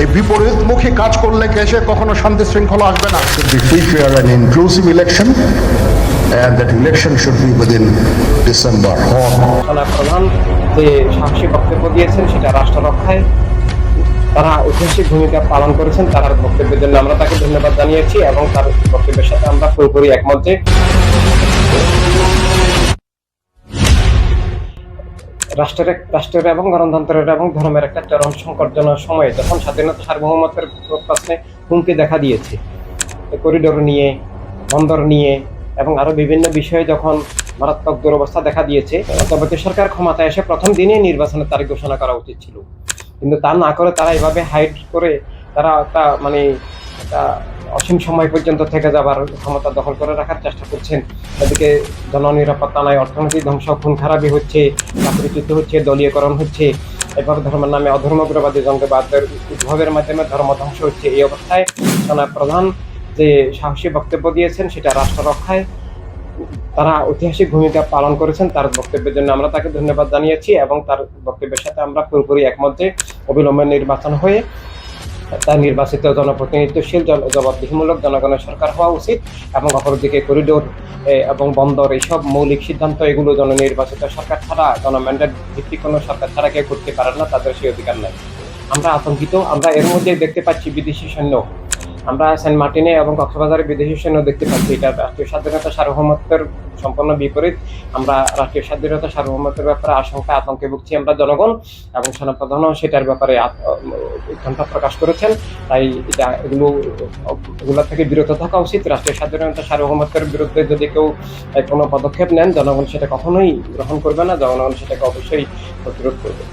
এই বিপরীতমুখী কাজ করলে দেশে কখনো শান্তি শৃঙ্খলা আসবে না। Free, fair and inclusive and that election should be within December. প্রধান যে সাহসী বক্তব্য দিয়েছেন সেটা রাষ্ট্র রক্ষায় তারা ঐতিহাসিক ভূমিকা পালন করেছেন তার বক্তব্যের জন্য আমরা তাকে ধন্যবাদ জানিয়েছি এবং তার বক্তব্যের সাথে আমরা পুরোপুরি একমত যে রাষ্ট্রের রাষ্ট্রের এবং গণতন্ত্রের এবং ধর্মের একটা চরম সংকটজনক সময়ে যখন স্বাধীনতা সার্বভৌমত্বের প্রশ্নে হুমকি দেখা দিয়েছে করিডোর নিয়ে, বন্দর নিয়ে এবং আরও বিভিন্ন বিষয়ে যখন মারাত্মক দুরবস্থা দেখা দিয়েছে, তবে সরকার ক্ষমতায় এসে প্রথম দিনই নির্বাচনের তারিখ ঘোষণা করা উচিত ছিল। কিন্তু তা না করে তারা এভাবে হাইড করে তারা একটা মানে অসীম সময় পর্যন্ত থেকে যাবার ক্ষমতা দখল করে রাখার চেষ্টা করছেন। এদিকে জননিরাপত্তা নাই অর্থনৈতিক ধ্বংস, খুন খারাপি হচ্ছে, চাকরিচ্যুত হচ্ছে, দলীয়করণ হচ্ছে। এভাবে ধর্মের নামে অধর্মগ্রবাদী জঙ্গবাদের উদ্ভবের মাধ্যমে ধর্ম ধ্বংস হচ্ছে। এই অবস্থায় সেনা প্রধান যে সাহসী বক্তব্য দিয়েছেন, সেটা রাষ্ট্র রক্ষায় তারা ঐতিহাসিক ভূমিকা পালন করেছেন। তার বক্তব্যের জন্য আমরা তাকে ধন্যবাদ জানিয়েছি এবং তার বক্তব্যের সাথে আমরা পুরোপুরি একমত যে অবিলম্বে নির্বাচন হয়ে তার নির্বাচিত জনপ্রতিনিধিশীল জন- জবাবদিহিমূলক জনগণের সরকার হওয়া উচিত এবং অপরদিকে করিডোর এবং বন্দর, এইসব মৌলিক সিদ্ধান্ত, এগুলো জননির্বাচিত সরকার ছাড়া, জনম্যান্ডেট ভিত্তিক কোনো সরকার ছাড়া কেউ করতে পারেন না, তাদের সেই অধিকার নাই। আমরা আতঙ্কিত, আমরা এর মধ্যে দেখতে পাচ্ছি বিদেশি সৈন্য আমরা সেন্ট মার্টিনে এবং কক্সবাজারে বিদেশি সৈন্য দেখতে পাচ্ছি। এটা রাষ্ট্রীয় স্বাধীনতা সার্বভৌমত্বের সম্পূর্ণ বিপরীত। আমরা রাষ্ট্রীয় স্বাধীনতা সার্বভৌমত্বের ব্যাপারে আশঙ্কা আতঙ্কে ভুগছি আমরা জনগণ এবং সেনাপ্রধানও সেটার ব্যাপারে উৎকণ্ঠা প্রকাশ করেছেন। তাই এটা এগুলো এগুলো থেকে বিরত থাকা উচিত। রাষ্ট্রীয় স্বাধীনতা সার্বভৌমত্বের বিরুদ্ধে যদি কেউ কোনো পদক্ষেপ নেন, জনগণ সেটা কখনোই গ্রহণ করবে না। জনগণ সেটাকে অবশ্যই প্রতিরোধ করবে।